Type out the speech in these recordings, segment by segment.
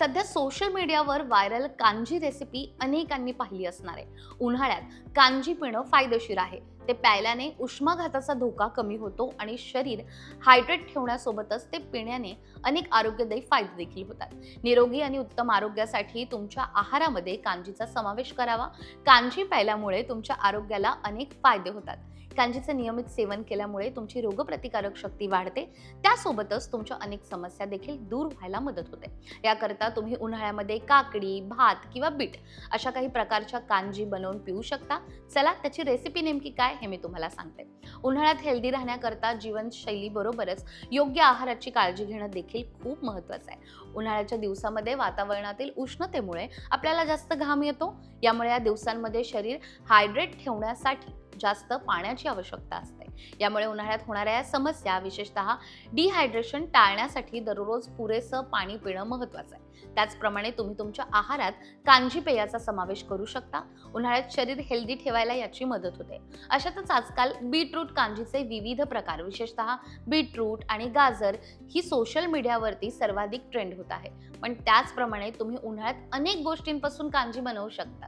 सध्या सोशल मीडियावर viral kanji recipe अनेकांनी पाहिली असणार आहे. उन्हाळ्यात कांजी पिणं फायदेशीर आहे. ते प्यायल्याने उष्माघाताचा धोका कमी होतो आणि शरीर हायड्रेट ठेवण्यासोबतच ते पिण्याने अनेक आरोग्यदायी फायदे देखील होतात. निरोगी आणि उत्तम आरोग्यासाठी तुमच्या आहारामध्ये कांजीचा समावेश करावा. कांजी प्यायल्यामुळे तुमच्या आरोग्याला अनेक फायदे होतात. कांजीचं नियमित सेवन केल्यामुळे तुमची रोगप्रतिकारक शक्ती वाढते. त्यासोबतच तुमच्या अनेक समस्या देखील दूर व्हायला मदत होते. याकरता तुम्ही उन्हाळ्यामध्ये काकडी भात किंवा बीट अशा काही प्रकारच्या कांजी बनवून पिऊ शकता. चला त्याची रेसिपी नेमकी काय? हे मी तुम्हाला सांगते. उन्हाळ्यात हेल्दी राहण्याकरता जीवनशैली बरोबरच योग्य आहाराची काळजी घेणं देखील खूप महत्त्वाचं आहे. उन्हाळ्याच्या दिवसामध्ये वातावरणातील उष्णतेमुळे आपल्याला जास्त घाम येतो. यामुळे या दिवसांमध्ये शरीर हायड्रेट ठेवण्यासाठी जास्त पाण्याची आवश्यकता असते. यामुळे उन्हाळ्यात होणाऱ्या या समस्या विशेषतः डिहायड्रेशन टाळण्यासाठी दररोज पुरेसं पाणी पिणं महत्त्वाचं आहे. त्याचप्रमाणे तुम्ही तुमच्या आहारात कांजी पेयाचा समावेश करू शकता. उन्हाळ्यात शरीर हेल्दी ठेवायला याची मदत होते. अशातच आजकाल बीटरूट कांजीचे विविध प्रकार विशेषतः बीटरूट आणि गाजर ही सोशल मीडियावरती सर्वाधिक ट्रेंड होत आहे. पण त्याचप्रमाणे तुम्ही उन्हाळ्यात अनेक गोष्टींपासून कांजी बनवू शकता.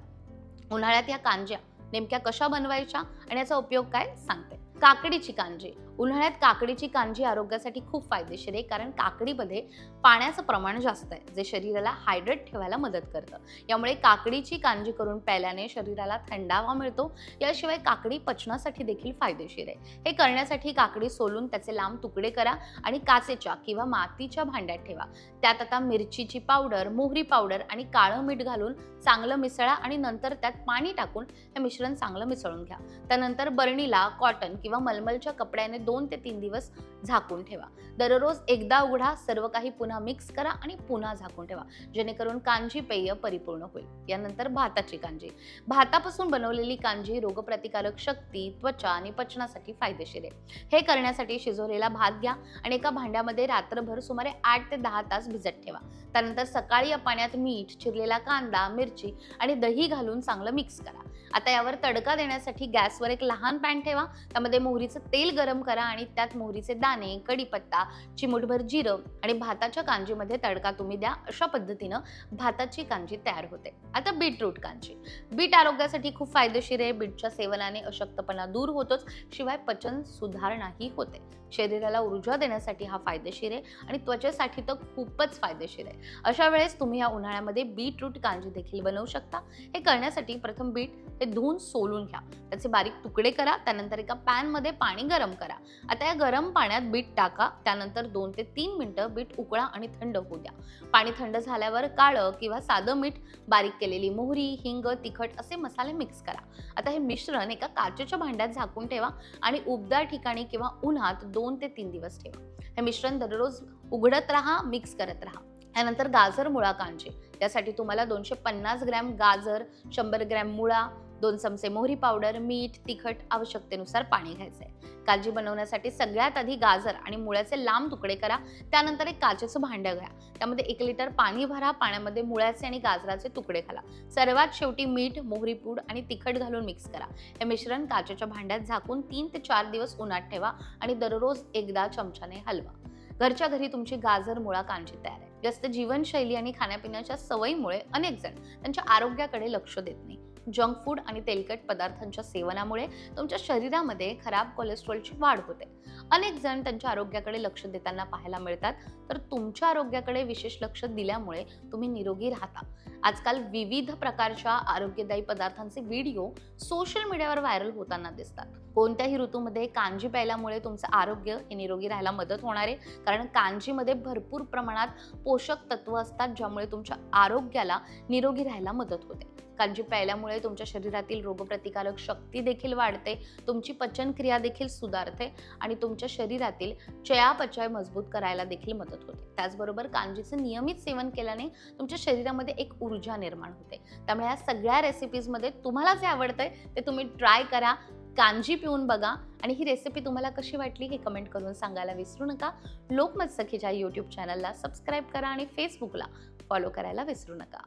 उन्हाळ्यात या कांज्या नेमक्या कशा बनवायच्या आणि याचा उपयोग काय सांगते. काकडीची कांजी. उन्हाळ्यात काकडीची कांजी आरोग्यासाठी खूप फायदेशीर आहे कारण काकडीमध्ये पाण्याचं प्रमाण जास्त आहे जे शरीराला हायड्रेट ठेवायला मदत करतं. यामुळे काकडीची कांजी करून प्यायल्याने शरीराला थंडावा मिळतो याशिवाय काकडी पचनासाठी देखील फायदेशीर आहे. हे करण्यासाठी काकडी सोलून त्याचे लांब तुकडे करा आणि काचेच्या किंवा मातीच्या भांड्यात ठेवा. त्यात आता मिरचीची पावडर मोहरी पावडर आणि काळं मीठ घालून चांगलं मिसळा आणि नंतर त्यात पाणी टाकून हे मिश्रण चांगलं मिसळून घ्या. त्यानंतर बरणीला कॉटन किंवा किंवा मलमलच्या कपड्याने दोन ते तीन दिवस झाकून ठेवा. दररोज एकदा उघडा सर्व काही पुन्हा मिक्स करा आणि पुन्हा झाकून ठेवा. जेणेकरून कांजी पेय परिपूर्ण होईल. यानंतर भाताची कांजी. भातापासून बनवलेली कांजी रोगप्रतिकारक शक्ती त्वचा आणि पचनासाठी फायदेशीर आहे. हे करण्यासाठी शिजवलेला भात घ्या आणि एका भांड्यामध्ये रात्रभर सुमारे आठ ते दहा तास भिजत ठेवा. त्यानंतर सकाळी या पाण्यात मीठ चिरलेला कांदा मिरची आणि दही घालून चांगलं मिक्स करा. आता यावर तडका देण्यासाठी गॅसवर एक लहान पॅन ठेवा. त्यामध्ये मोहरीचं तेल गरम करा आणि त्यात मोहरीचे दाणे कढीपत्ता चिमूटभर जिरं आणि भाताच्या कांजीमध्ये तडका तुम्ही द्या अशा पद्धतीनं भाताची कांजी तयार होते. आता बीटरूट कांजी. बीट आरोग्यासाठी खूप फायदेशीर आहे. बीटच्या सेवनाने अशक्तपणा दूर होतोच. शिवाय पचन सुधारणाही होते. शरीराला ऊर्जा देण्यासाठी हा फायदेशीर आहे आणि त्वचेसाठी तर खूपच फायदेशीर आहे. अशा वेळेस तुम्ही या उन्हाळ्यामध्ये बीटरूट कांजी देखील बनवू शकता. हे करण्यासाठी प्रथम बीट हे धुवून सोलून घ्या. त्याचे बारीक तुकडे करा त्यानंतर एका पॅनमध्ये पाणी गरम करा. आता या गरम पाण्यात बीट टाका त्यानंतर दोन ते तीन मिनटं बीट उकळा आणि थंड होऊ द्या. पाणी थंड झाल्यावर काळं किंवा साधं मीठ बारीक केलेली मोहरी हिंग तिखट असे मसाले मिक्स करा. आता हे मिश्रण एका काचेच्या भांड्यात झाकून ठेवा आणि उबदार ठिकाणी किंवा उन्हात दोन ते तीन दिवस ठेवा. हे मिश्रण दररोज उघडत राहा मिक्स करत राहा. त्यानंतर गाजर मुळा कांजे त्यासाठी तुम्हाला दोनशे पन्नास ग्रॅम गाजर शंभर ग्रॅम मुळा दोन चमचे मोहरी पावडर मीठ तिखट आवश्यकतेनुसार पाणी घ्यायचं आहे काळजी बनवण्यासाठी सगळ्यात आधी गाजर आणि मुळ्याचे लांब तुकडे करा. त्यानंतर एक काचेचं भांडं घ्या. त्यामध्ये एक लिटर पाणी भरा पाण्यामध्ये मुळ्याचे आणि गाजराचे तुकडे घाला. सर्वात शेवटी मीठ मोहरी पूड आणि तिखट घालून मिक्स करा. हे मिश्रण काचेच्या भांड्यात झाकून तीन ते चार दिवस उन्हात ठेवा आणि दररोज एकदा चमच्याने हलवा. घरच्या घरी तुमची गाजर मुळा कांजी तयार आहे. जास्त जीवनशैली आणि खाण्यापिण्याच्या सवयीमुळे अनेक जण त्यांच्या आरोग्याकडे लक्ष देत नाही. जंक फूड आणि तेलकट पदार्थांच्या सेवनामुळे तुमच्या शरीरामध्ये खराब कोलेस्ट्रॉलची वाढ होते. अनेक जण त्यांच्या आरोग्याकडे लक्ष देताना पाहायला मिळतात तर तुमच्या आरोग्याकडे विशेष लक्ष दिल्यामुळे तुम्ही निरोगी राहता. आजकाल विविध प्रकारच्या आरोग्यदायी पदार्थांचे व्हिडिओ सोशल मीडियावर व्हायरल होताना दिसतात. कोणत्याही ऋतूमध्ये कांजी प्यायल्यामुळे तुमचं आरोग्य हे निरोगी राहायला मदत होणार आहे कारण कांजीमध्ये भरपूर प्रमाणात पोषक तत्व असतात ज्यामुळे तुमच्या आरोग्याला निरोगी राहायला मदत होते. कांजी प्यायल्यामुळे तुमच्या शरीरातील रोगप्रतिकारक शक्ती देखील वाढते तुमची पचनक्रिया देखील सुधारते आणि तुमच्या शरीरातील चयापचय मजबूत करायला देखील मदत होते. त्याचबरोबर कांजीचं नियमित सेवन केल्याने तुमच्या शरीरामध्ये एक ऊर्जा निर्माण होते. त्यामुळे या सगळ्या रेसिपीजमध्ये तुम्हाला जे आवडतंय ते तुम्ही ट्राय करा कांजी पिऊन बघा आणि ही रेसिपी तुम्हाला कशी वाटली हे कमेंट करून सांगायला विसरू नका. लोकमत सखीच्या यूट्यूब चॅनलला सबस्क्राईब करा आणि फेसबुकला फॉलो करायला विसरू नका.